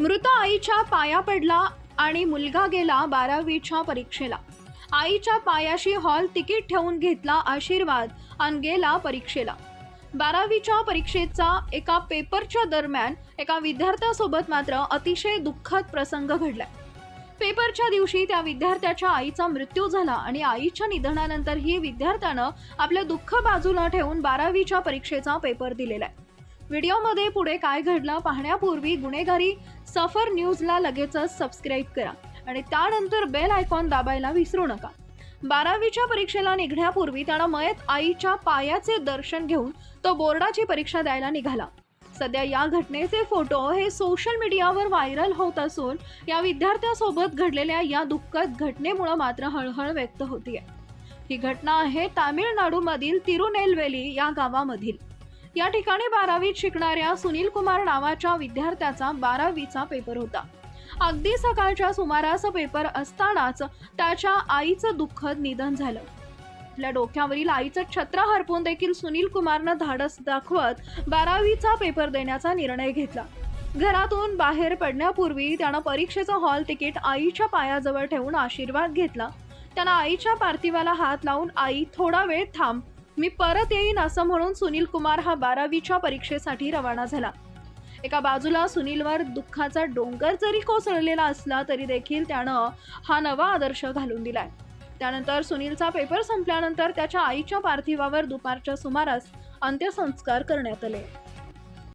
मृत आईच्या पाया पडला आणि मुलगा गेला बारावीच्या परीक्षेला. आईच्या पायाशी हॉल तिकीट ठेवून घेतला आशीर्वाद आणि गेला परीक्षेला. बारावीच्या परीक्षेचा एका पेपरच्या दरम्यान एका विद्यार्थ्यासोबत मात्र अतिशय दुःखद प्रसंग घडला. पेपरच्या दिवशी त्या विद्यार्थ्याच्या आईचा मृत्यू झाला आणि आईच्या निधनानंतरही विद्यार्थ्यानं आपलं दुःख बाजूला ठेवून बारावीच्या परीक्षेचा पेपर दिलेला आहे. व्हिडिओमध्ये पुढे काय घडलं पाहण्यापूर्वी गुन्हेगारी सफर न्यूजला लगेचच सबस्क्राईब करा. आणि त्यानंतर बेल आयकॉन दाबायला विसरू नका. बारावीच्या परीक्षेला निघण्यापूर्वी त्यानं मयत आईच्या पायाचे दर्शन घेऊन तो बोर्डाची परीक्षा द्यायला निघाला. सध्या या घटनेचे फोटो हे सोशल मीडियावर व्हायरल होत असून या विद्यार्थ्यासोबत घडलेल्या या दुःखद घटनेमुळे मात्र हळहळ व्यक्त होतीये. ही घटना आहे तामिळनाडूमधील तिरुनेलवेली या गावामधील. या ठिकाणी बारावीत शिकणाऱ्या सुनील कुमार नावाच्या विद्यार्थ्याचा बारावीचा पेपर होता. अगदी सकाळच्या सुमारास पेपर असतानाच त्याच्या आईचं दुःखद निधन झालं. आपल्या डोक्यावरील आईचं छत्र हरपून देखील सुनील कुमारनं धाडस दाखवत बारावीचा पेपर देण्याचा निर्णय घेतला. घरातून बाहेर पडण्यापूर्वी त्यानं परीक्षेचं हॉल तिकीट आईच्या पायाजवळ ठेवून आशीर्वाद घेतला. त्यानं आईच्या पार्थिवाला हात लावून आई थोडा वेळ थांब मी परत येईन असं म्हणून सुनील कुमार हा बारावीच्या परीक्षेसाठी रवाना झाला. एका बाजूला सुनीलवर दुःखाचा डोंगर जरी कोसळलेला असला तरी देखील त्यानं हा नवा आदर्श घालून दिलाय. त्यानंतर सुनीलचा पेपर संपल्यानंतर त्याच्या आईच्या पार्थिवावर दुपारच्या सुमारास अंत्यसंस्कार करण्यात आले.